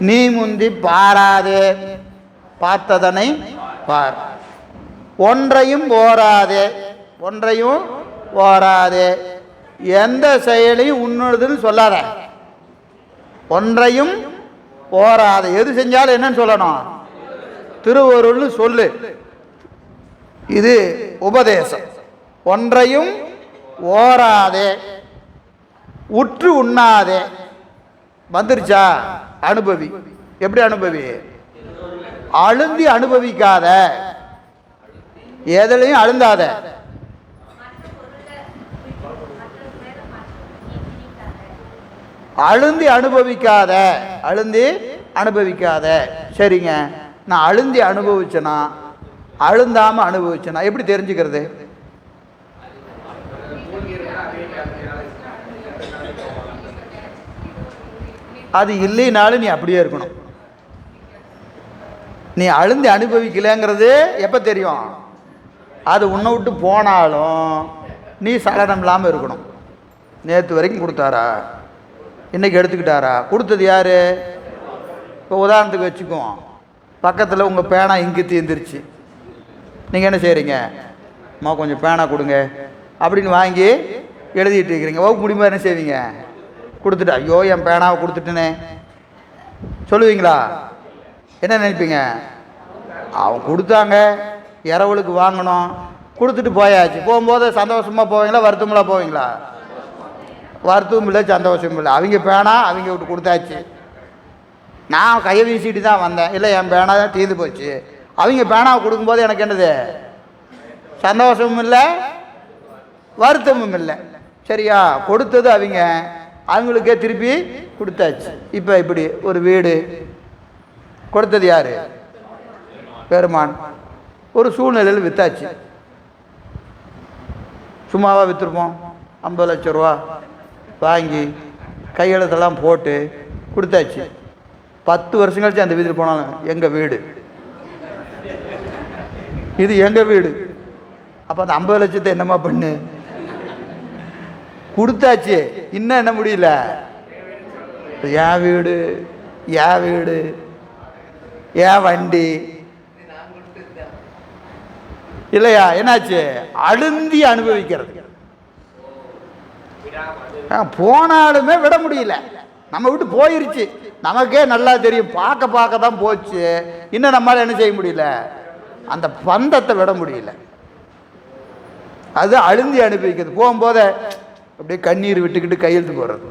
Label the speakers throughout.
Speaker 1: நீ முந்தி பாராதே. பார்த்ததனை பார். ஒன்றையும் ஓராதே. ஒன்றையும் ஓராதே. எந்த செயலையும் உன்னோடதுன்னு சொல்லாத. ஒன்றையும் ஓராத. எது செஞ்சாலும் என்னன்னு சொல்லணும்? திருவருள்னு சொல்லு. இது உபதேசம். ஒன்றையும் ஓராதே. உற்று உண்ணாதே. வந்துருச்சா? அனுபவி. எப்படி அனுபவி? அழுந்தி அனுபவிக்காத. எதுலையும் அழுந்தாத. அழுந்தி அனுபவிக்காத. அழுந்தி அனுபவிக்காத. சரிங்க. நான் அழுந்தி அனுபவிச்சேனா? அழுந்தாம அனுபவிச்சேனா? எப்படி தெரிஞ்சுக்கிறது? அது இல்லைனாலும் நீ அப்படியே இருக்கணும். நீ அழுந்து அனுபவிக்கலைங்கிறது எப்போ தெரியும்? அது உன்னை விட்டு போனாலும் நீ சலனம் இல்லாமல் இருக்கணும். நேற்று வரைக்கும் கொடுத்தாரா? இன்றைக்கி எடுத்துக்கிட்டாரா? கொடுத்தது யார்? இப்போ உதாரணத்துக்கு வச்சுக்குவோம் பக்கத்தில் உங்கள் பேனா இங்கு தீர்ந்துருச்சு. நீங்கள் என்ன செய்கிறீங்க அம்மா கொஞ்சம் பேனா கொடுங்க அப்படின்னு வாங்கி எழுதிட்டு இருக்கிறீங்க. வகுப்பு முடியுமா என்ன செய்வீங்க? கொடுத்துட்டு ஐயோ என் பேனாவை கொடுத்துட்டேனே. சொல்லுவீங்களா? என்ன நினைப்பீங்க? அவன் கொடுத்தாங்க இரவலுக்கு வாங்கணும். கொடுத்துட்டு போயாச்சு. போகும்போது சந்தோஷமாக போவீங்களா வருத்தமெல்லாம் போவீங்களா? வருத்தமும் இல்லை சந்தோஷமும் இல்லை. அவங்க பேனா அவங்க விட்டு கொடுத்தாச்சு. நான் கையை வீசிட்டு தான் வந்தேன். இல்லை என் பேனா தான் தீர்ந்து போச்சு. அவங்க பேனாவை கொடுக்கும்போது எனக்கு என்னது? சந்தோஷமும் இல்லை வருத்தமும் இல்லை. சரியா? கொடுத்தது அவங்க. அவங்களுக்கே திருப்பி கொடுத்தாச்சு. இப்போ இப்படி ஒரு வீடு கொடுத்தது யார்? பெருமான். ஒரு சூழ்நிலையில் விற்றாச்சு சும்மாவா விற்றுருப்போம் ஐம்பது லட்ச ரூபா வாங்கி கையெழுத்தெல்லாம் போட்டு கொடுத்தாச்சு. பத்து வருஷம் கழிச்சு அந்த வீதியில் போனாலும் எங்கள் வீடு? இது எங்கள் வீடு? அப்போ அந்த ஐம்பது லட்சத்தை என்னம்மா பண்ணு? கொடுத்தாச்சு. இன்னும் என்ன முடியல? என் வீடு என் வீடு ஏன் வண்டி. இல்லையா? என்னாச்சு? அழுந்தி அனுபவிக்கிறது. ஆ, போனாலுமே விட முடியல. நம்ம விட்டு போயிருச்சு. நமக்கே நல்லா தெரியும். பார்க்க பார்க்க தான் போச்சு. இன்னும் நம்மளால் என்ன செய்ய முடியல? அந்த பந்தத்தை விட முடியல. அது அழுந்தி அனுபவிக்கிறது. போகும்போதே அப்படியே கண்ணீர் விட்டுக்கிட்டு கையெழுத்து போடுறது.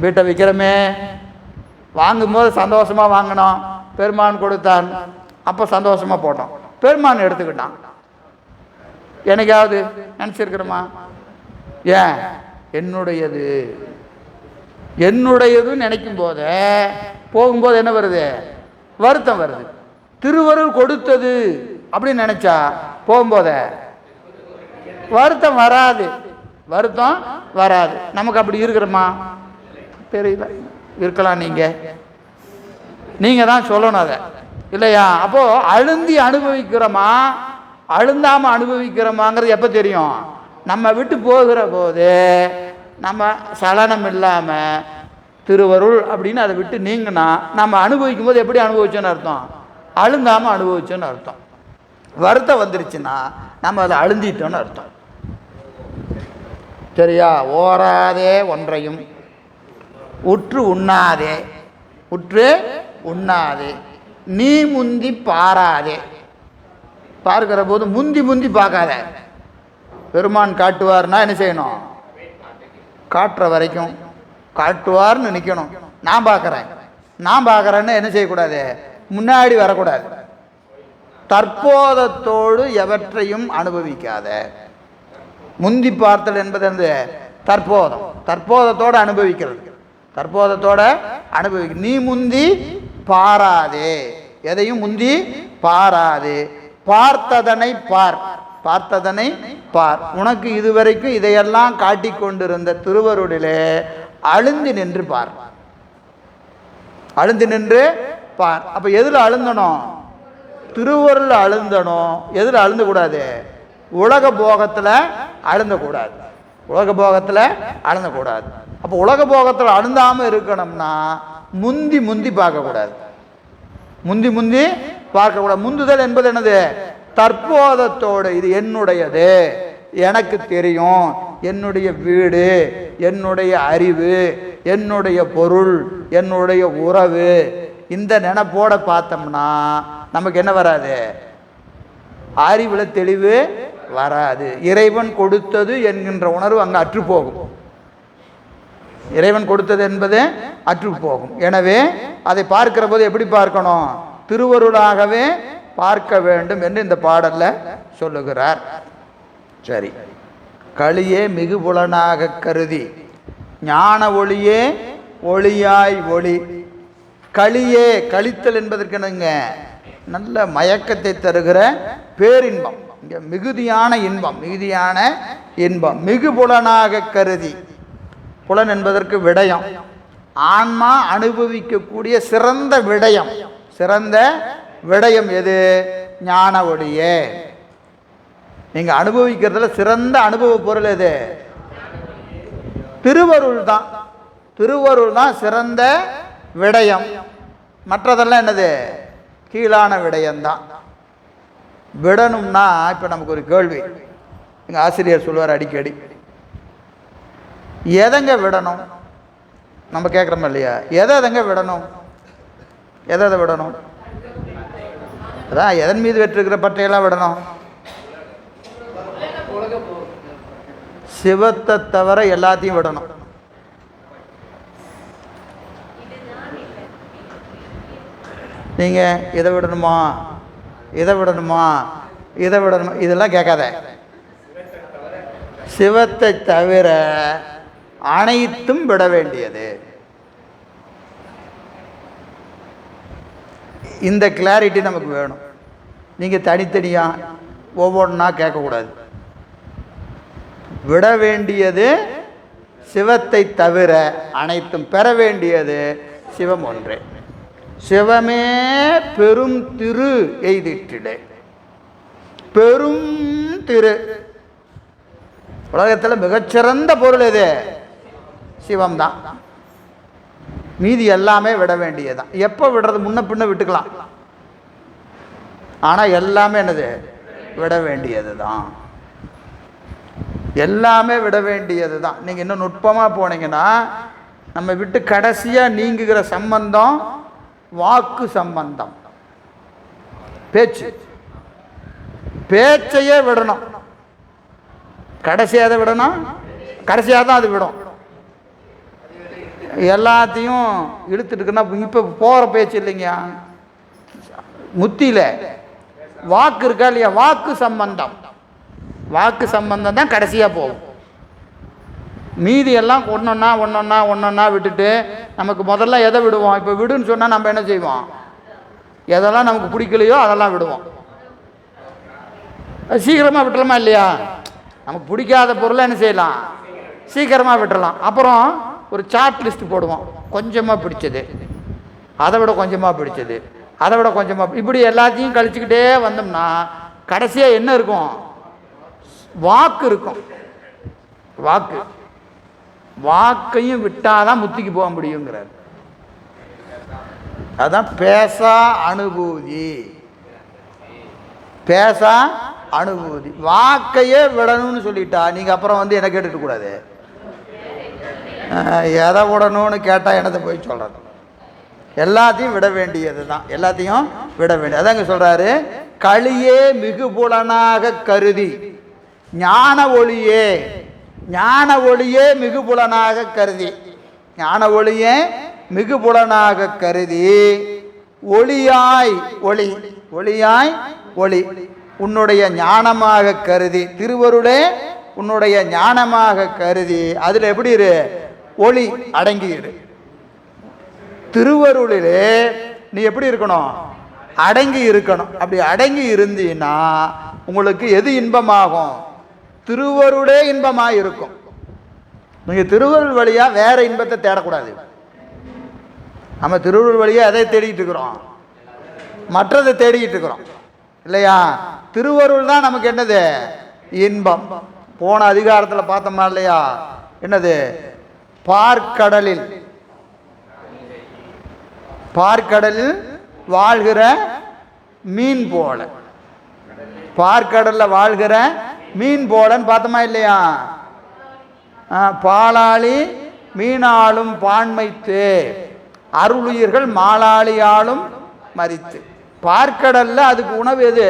Speaker 1: வீட்டை விற்கிறோமே வாங்கும்போது சந்தோஷமாக வாங்கினோம். பெருமான் கொடுத்தான். அப்போ சந்தோஷமாக போட்டோம். பெருமான் எடுத்துக்கிட்டான். எனக்காவது நினச்சிருக்கிறோமா? ஏன்? என்னுடையது. என்னுடையதுன்னு நினைக்கும் போதே போகும்போது என்ன வருது? வருத்தம் வருது. திருவருள் கொடுத்தது அப்படின்னு நினைச்சா போகும்போதே வருத்தம் வராது. வருத்தம் வராது. நமக்கு அப்படி இருக்கிறோமா? தெரியல. இருக்கலாம் நீங்கள் நீங்கள் தான் சொல்லணும் அதை. இல்லையா? அப்போது அழுந்தி அனுபவிக்கிறோமா? அழுந்தாமல் அனுபவிக்கிறோமாங்கிறது எப்போ தெரியும்? நம்ம விட்டு போகிற போது நம்ம சலனம் இல்லாமல் திருவருள் அப்படின்னு அதை விட்டு நீங்கினா நம்ம அனுபவிக்கும் போது எப்படி அனுபவிச்சோன்னு அர்த்தம்? அழுந்தாமல் அனுபவிச்சோன்னு அர்த்தம். வருத்தம் வந்துருச்சுன்னா நம்ம அதை அழுந்திட்டோன்னு அர்த்தம். சரியா? ஓராதே ஒன்றையும். உற்று உண்ணாதே. உற்று உண்ணாதே. நீ முந்தி பாராதே. பார்க்கிற போது முந்தி முந்தி பார்க்காத. பெருமான் காட்டுவார்னா என்ன செய்யணும்? காட்டுற வரைக்கும் காட்டுவார்னு நிற்கணும் நான் பார்க்குறேன். நான் பார்க்குறேன்னு என்ன செய்யக்கூடாது? முன்னாடி வரக்கூடாது. தற்போதத்தோடு எவற்றையும் அனுபவிக்காத. முந்தி பார்த்தல் என்பது அந்த தற்போதம். தற்போதத்தோடு அனுபவிக்கிறது. தற்போதத்தோட அனுபவி நீ முந்தி பாராதே. எதையும் முந்தி பாராதே. பார்த்ததனை பார். பார்த்ததனை பார். உனக்கு இதுவரைக்கும் இதையெல்லாம் காட்டி கொண்டிருந்த திருவருடிலே அழுந்து நின்று பார். அழுந்து நின்று பார். அப்போ எதில் அழுந்தணும் திருவருள் அழுந்தணும் எதில் அழுந்தக்கூடாது உலக போகத்தில் அழுந்தக்கூடாது. உலக போகத்தில் அழுந்தக்கூடாது. அப்போ உலக போகத்தில் அழுந்தாமல் இருக்கணும்னா முந்தி முந்தி பார்க்கக்கூடாது. முந்தி முந்தி பார்க்கக்கூடாது. முந்துதல் என்பது என்னது? தற்போதத்தோடு இது என்னுடையது. எனக்கு தெரியும். என்னுடைய வீடு என்னுடைய அறிவு என்னுடைய பொருள் என்னுடைய உறவு. இந்த நினப்போட பார்த்தோம்னா நமக்கு என்ன வராது? அறிவில் தெளிவு வராது. இறைவன் கொடுத்தது என்கின்ற உணர்வு அங்கே அற்றுப்போகும். இறைவன் கொடுத்தது என்பது அற்று போகும் எனவே அதை பார்க்கிற போது எப்படி பார்க்கணும்? திருவருளாகவே பார்க்க வேண்டும் என்று இந்த பாடலில் சொல்லுகிறார். சரி. களியே மிகு புலனாக கருதி ஞான ஒளியே ஒளியாய் ஒளி. களியே கழித்தல் என்பதற்கு என்னங்க? நல்ல மயக்கத்தை தருகிற பேரின்பம். இங்கே மிகுதியான இன்பம் மிகுதியான இன்பம். மிகு புலனாக கருதி. புலன் என்பதற்கு விடயம். ஆன்மா அனுபவிக்கக்கூடிய சிறந்த விடயம். சிறந்த விடயம் எது? ஞான ஒளியே. நீங்கள் அனுபவிக்கிறதுல சிறந்த அனுபவ பொருள் எது? திருவருள் தான். திருவருள் தான் சிறந்த விடயம். மற்றதெல்லாம் என்னது? கீழான விடயம்தான். விடணும்னா இப்போ நமக்கு ஒரு கேள்வி. எங்கள் ஆசிரியர் சொல்லுவார் அடிக்கடி. எதங்க விடணும்? நம்ம கேட்குறோம் இல்லையா? எதை எதங்க விடணும்? எதை எதை விடணும்? அதான் எதன் மீது வெற்றிருக்கிற பட்டையெல்லாம் விடணும்? சிவத்தை தவிர எல்லாத்தையும் விடணும். நீங்கள் இதை விடணுமா? இதை விடணுமா? இதை விடணுமா? இதெல்லாம் கேட்காத. சிவத்தை தவிர அனைத்தும் விட வேண்டியது. இந்த கிளாரிட்டி நமக்கு வேணும். நீங்கள் தனித்தனியாக ஒவ்வொன்றா கேட்கக்கூடாது. விட வேண்டியது சிவத்தை தவிர அனைத்தும் பெற வேண்டியது சிவம் ஒன்றே. சிவமே பெரும் திரு எய்திட்டிலே பெரும் திரு. உலகத்தில் மிகச்சிறந்த பொருள் எது? சிவம்தான். மீதி எல்லாமே விட வேண்டியதுதான். எப்போ விடுறது? முன்ன பின்ன விட்டுக்கலாம். ஆனால் எல்லாமே என்னது? விட வேண்டியது தான் எல்லாமே விட வேண்டியது தான் நீங்கள் இன்னும் நுட்பமாக போனீங்கன்னா நம்ம விட்டு கடைசியாக நீங்குகிற சம்பந்தம் வாக்கு சம்பந்தம். பேச்சு. பேச்சையே விடணும். கடைசியாக அதை விடணும்? கடைசியாக தான் அது விடும். எல்லாத்தையும் இழுத்துட்டுக்குன்னா இப்போ போகிற பேச்சு இல்லைங்க. முத்தியில். வாக்கு இருக்கா இல்லையா? வாக்கு சம்பந்தம். வாக்கு சம்பந்தம் தான் கடைசியாக போகும். மீதி எல்லாம் ஒன்றொன்னா ஒன்றொன்னா ஒன்றொன்னா விட்டுட்டு நமக்கு முதல்ல எதை விடுவோம்? இப்போ விடுன்னு சொன்னால் நம்ம என்ன செய்வோம்? எதெல்லாம் நமக்கு பிடிக்கலையோ அதெல்லாம் விடுவோம். சீக்கிரமாக விட்டுலாமா இல்லையா? நமக்கு பிடிக்காத பொருளை என்ன செய்யலாம்? சீக்கிரமாக விட்டுறலாம். அப்புறம் ஒரு சார்ட் லிஸ்ட் போடுவோம். கொஞ்சமாக பிடிச்சது. அதை விட கொஞ்சமாக பிடிச்சது. அதை விட கொஞ்சமாக இப்படி எல்லாத்தையும் கழிச்சுக்கிட்டே வந்தோம்னா கடைசியாக என்ன இருக்கும்? வாக்கு இருக்கும். வாக்கு. வாக்கையும் விட்டாதான் முத்திக்கு போக முடியுங்கிறார். அதான் பேசா அனுபூதி. பேசா அனுபூதி. வாக்கையே விடணும்னு சொல்லிட்டா நீங்க அப்புறம் வந்து என்ன கேட்டுட்டு கூடாது. எதை விடணும்னு கேட்டால் என்னத்தை போய் சொல்கிறது எல்லாத்தையும் விட வேண்டியது தான் எல்லாத்தையும் விட வேண்டியது. அதாங்க சொல்றாரு களியே மிகுபுலனாக கருதி ஞான ஒளியே ஞான ஒளியே மிகுபுலனாக கருதி. ஞான ஒளியே மிகுபுலனாக கருதி. ஒளியாய் ஒளி ஒளியாய் ஒளி. உன்னுடைய ஞானமாக கருதி. திருவருளே உன்னுடைய ஞானமாக கருதி. அதில் எப்படி இரு? ஒளி அடங்கிடு திருவருளிலே நீ எப்படி இருக்கணும்? அடங்கி இருக்கணும். அப்படி அடங்கி இருந்தீன்னா உங்களுக்கு எது இன்பமாகும்? திருவருடே இன்பமாக இருக்கும் நீங்கள் திருவருள் வழியாக வேறு இன்பத்தை தேடக்கூடாது. நம்ம திருவருள் வழியாக எதை தேடிட்டு இருக்கிறோம்? மற்றதை தேடிக்கிட்டு இருக்கிறோம். இல்லையா? திருவருள் தான் நமக்கு என்னது? இன்பம். போன அதிகாரத்தில் பார்த்தோமா இல்லையா? என்னது? பார்க்கடலில். பார்க்கடலில் வாழ்கிற மீன் போல. பார்க்கடலில் வாழ்கிற மீன் போலன்னு பார்த்தோமா இல்லையா? பாலாளி மீனாளும் பான்மைத்து அருளுயிர்கள் மாலாளியாலும் மறித்து. பார்க்கடல்ல அதுக்கு உணவு எது?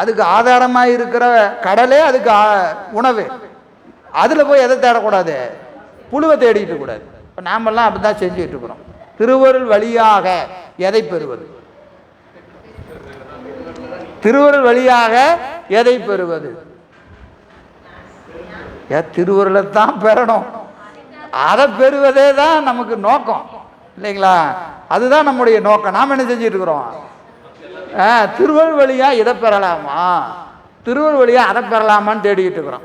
Speaker 1: அதுக்கு ஆதாரமாக இருக்கிற கடலே அதுக்கு உணவு. அதில் போய் எதை தேடக்கூடாது? புழுவை தேடிட்டு கூடாது. இப்போ நாமெல்லாம் அப்படி தான் செஞ்சுக்கிட்டு இருக்கிறோம். திருவருள் வழியாக எதை பெறுவது? திருவருள் வழியாக எதை பெறுவது? ஏ திருவுருளை தான் பெறணும்? அதை பெறுவதே தான் நமக்கு நோக்கம். இல்லைங்களா? அதுதான் நம்முடைய நோக்கம். நாம் என்ன செஞ்சிட்ருக்குறோம் ஆ, திருவருள் வழியாக இதை பெறலாமா? திருவருள் வழியாக அதை பெறலாமான்னு தேடிக்கிட்டு இருக்கிறோம்.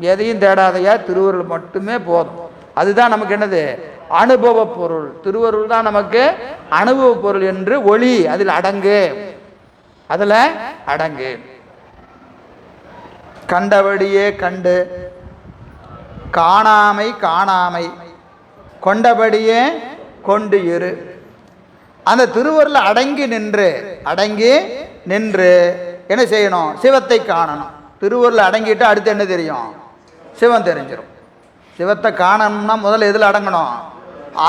Speaker 1: எதையும் தேடாதையா திருவருள் மட்டுமே போதும். அதுதான் நமக்கு என்னது? அனுபவ பொருள். திருவருள் தான் நமக்கு அனுபவ பொருள் என்று ஒளி அதில் அடங்கு. அதில் அடங்கு. கண்டபடியே கண்டு காணாமை காணாமை. கொண்டபடியே கொண்டு இரு. அந்த திருவருள் அடங்கி நின்று அடங்கி நின்று என்ன செய்யணும்? சிவத்தை காணணும். திருவருள் அடங்கிட்டு அடுத்து என்ன தெரியும்? சிவம் தெரிஞ்சிடும் சிவத்தை காணணும்னா முதல்ல எதில் அடங்கணும்?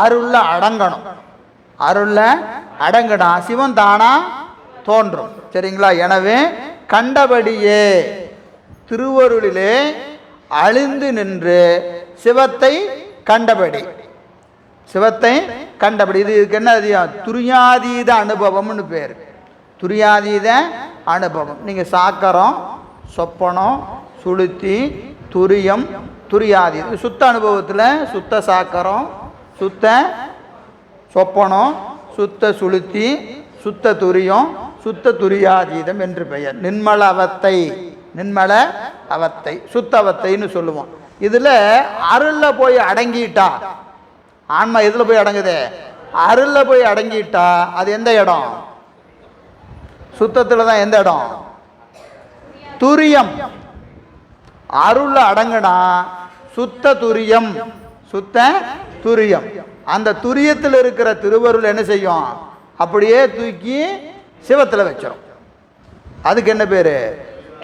Speaker 1: அருளில் அடங்கணும். அருளில் அடங்கனா சிவம் தானா தோன்றும். சரிங்களா? எனவே கண்டபடியே திருவருளிலே அழிந்து நின்று சிவத்தை கண்டபடி. சிவத்தை கண்டபடி. இது இதுக்கு என்ன அதிகம் துரியாதீத அனுபவம்னு பேர். துரியாதீத அனுபவம். நீங்கள் சாக்கரம் சொப்பனம் சுளுத்தி துரியம் துரியாதி. இது சுத்த அனுபவத்தில் சுத்த சாக்கரம் சுத்த சொப்பனம் சுத்த சுளுத்தி சுத்த துரியம் சுத்த துரியாதீதம் என்று பெயர். நின்மளவத்தை நின்மல அவத்தை சுத்த அவத்தைன்னு சொல்லுவோம். இதில் அருளில் போய் அடங்கிட்டா? ஆன்மா எதில் போய் அடங்குது? அருளில் போய் அடங்கிட்டா அது எந்த இடம்? சுத்தத்தில் தான் எந்த இடம்? துரியம். அருள்ல அடங்குனா சுத்த துரியம் சுத்த துரியம். அந்த துரியத்தில் இருக்கிற திருவருள் என்ன செய்யும்? அப்படியே தூக்கி சிவத்தில் வச்சிடும் அதுக்கு என்ன பேர்?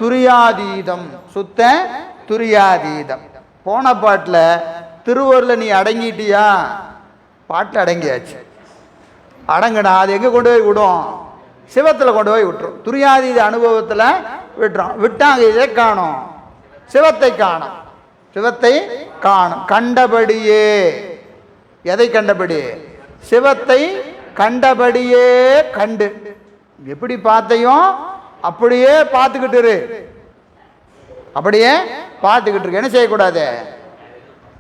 Speaker 1: துரியாதீதம். சுத்த துரியாதீதம். போன பாட்டில் திருவூரில் நீ அடங்கிட்டியா? பாட்டு அடங்கியாச்சு. அடங்குனா அது எங்கே கொண்டு போய் விடும்? சிவத்தில் கொண்டு போய் விட்டுரும். துரியாதீத அனுபவத்தில் விட்டுரும். விட்டாங்க இதை காணும். சிவத்தை காணும். சிவத்தை காணும். கண்டபடியே. எதை கண்டபடி சிவத்தை கண்டபடியே கண்டு. எப்படி பார்த்தையும் அப்படியே பார்த்துக்கிட்டு இரு. அப்படியே பார்த்துக்கிட்டு இருக்கு என்ன செய்யக்கூடாது?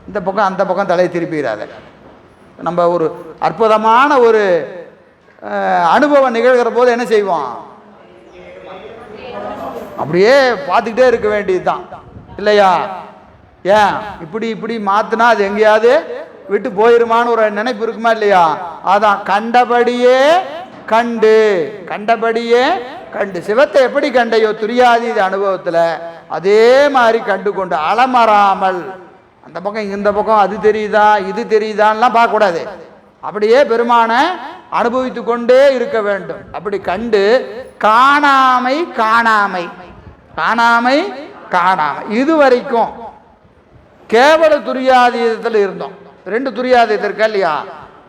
Speaker 1: இந்த பக்கம் அந்த பக்கம் தலையை திருப்பிடாத. நம்ம ஒரு அற்புதமான ஒரு அனுபவம் நிகழ்கிற போது என்ன செய்வோம்? அப்படியே பார்த்துக்கிட்டே இருக்க வேண்டியது தான் இல்லையா? ஏன்? இப்படி இப்படி மாத்தினா அது எங்கேயாவது விட்டு போயிருமான்னு ஒரு நினைப்பு இருக்குமா இல்லையா? அதான் கண்டபடியே கண்டு. கண்டபடியே கண்டு. சிவத்தை எப்படி கண்டையோ துரியாதீத அனுபவத்தில் அதே மாதிரி கண்டு கொண்டு அலமராமல் அந்த பக்கம் இந்த பக்கம் அது தெரியுதா இது தெரியுதான்லாம் பார்க்கக்கூடாது. அப்படியே பெருமானை அனுபவித்து கொண்டே இருக்க வேண்டும். அப்படி கண்டு காணாமை காணாமை காணாமை காணாமை. இது வரைக்கும் கேவல துரியாதீதத்தில் இருந்தோம். ரெண்டு துரியாதீதம் இருக்கா இல்லையா?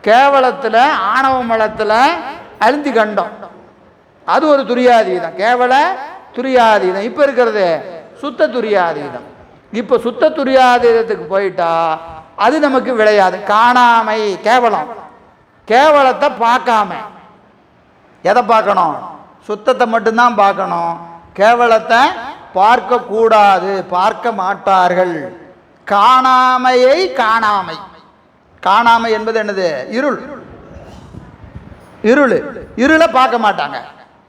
Speaker 1: கேவலத்தில் ஆணவ மலத்தில் அழுந்தி கண்டோம். அது ஒரு துரியாதீதம். கேவல துரியாதீதம். இப்போ இருக்கிறது சுத்த துரியாதீதம். இப்போ சுத்த துரியாதீதத்துக்கு போயிட்டா அது நமக்கு விளையாது. காணாமை கேவலம். கேவலத்தை பார்க்காம. எதை பார்க்கணும்? சுத்தத்தை மட்டும்தான் பார்க்கணும். கேவலத்தை பார்க்க கூடாது பார்க்க மாட்டார்கள். காணாமையை காணாமை. காணாமை என்பது என்னது? இருள். இருள். இருளை பார்க்க மாட்டாங்க.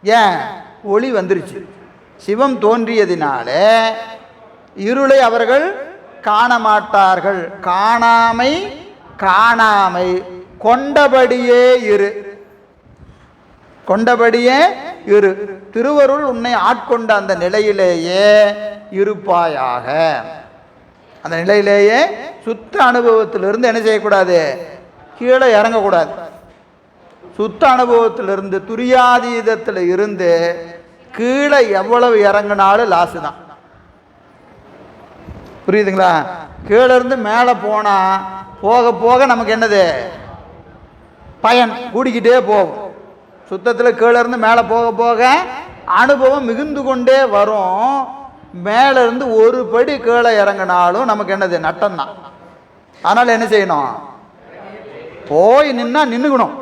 Speaker 1: ஏன்? ஒளி வந்துருச்சு. சிவம் தோன்றியதினால இருளை அவர்கள் காண மாட்டார்கள். காணாமை காணாமை. கொண்டபடியே இரு. கொண்டபடியே இரு. திருவருள் உன்னை ஆட்கொண்ட அந்த நிலையிலேயே இருப்பாயாக. அந்த நிலையிலேயே சுத்த அனுபவத்திலிருந்து என்ன செய்யக்கூடாது? கீழே இறங்கக்கூடாது. சுத்த அனுபவத்திலிருந்து துரியாதீதத்தில் இருந்து கீழே எவ்வளவு இறங்கினாலும் லாஸு தான். புரியுதுங்களா? கீழே இருந்து மேலே போனால் போக போக நமக்கு என்னது? பயன் கூடிக்கிட்டே போகும். சுத்தத்தில் கீழே இருந்து மேலே போக போக அனுபவம் மிகுந்து கொண்டே வரும். மேலே இருந்து ஒரு படி கீழே இறங்கினாலும் நமக்கு என்னது? நட்டம்தான் அதனால் என்ன செய்யணும்? போய் நின்னா நின்றுக்கணும்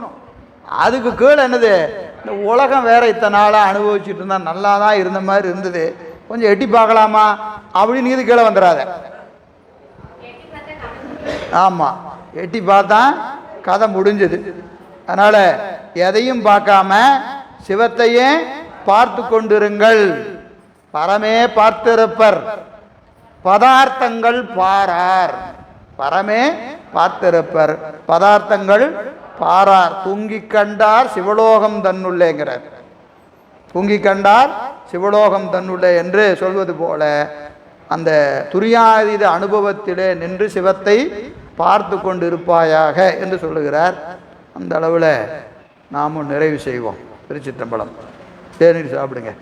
Speaker 1: அதுக்கு கீழே என்னது? இந்த உலகம் வேற இத்தனை நாளாக அனுபவிச்சுட்டு இருந்தா நல்லா தான் இருந்த மாதிரி இருந்தது. கொஞ்சம் எட்டி பார்க்கலாமா? அப்படின்னு இது கீழே வந்துடாத ஆமாம் எட்டி பார்த்தா கதை முடிஞ்சது. அதனால் எதையும் பார்க்காம சிவத்தையே பார்த்து கொண்டிருங்கள். பரமே பார்த்திருப்பர். பதார்த்தங்கள் பாரார். பரமே பார்த்திருப்பர். பதார்த்தங்கள் பாரார் தூங்கி கண்டார் சிவலோகம் தன்னுள்ளேங்கிறார். தூங்கி கண்டார் சிவலோகம் தன்னுள்ளே என்று சொல்வது போல அந்த துரியாதீத அனுபவத்திலே நின்று சிவத்தை பார்த்து கொண்டிருப்பாயாக என்று சொல்லுகிறார். அந்த அளவில் நாமும் நிறைவு செய்வோம். திருச்சித்தம்பலம் தேநீர் சாப்பிடுங்க.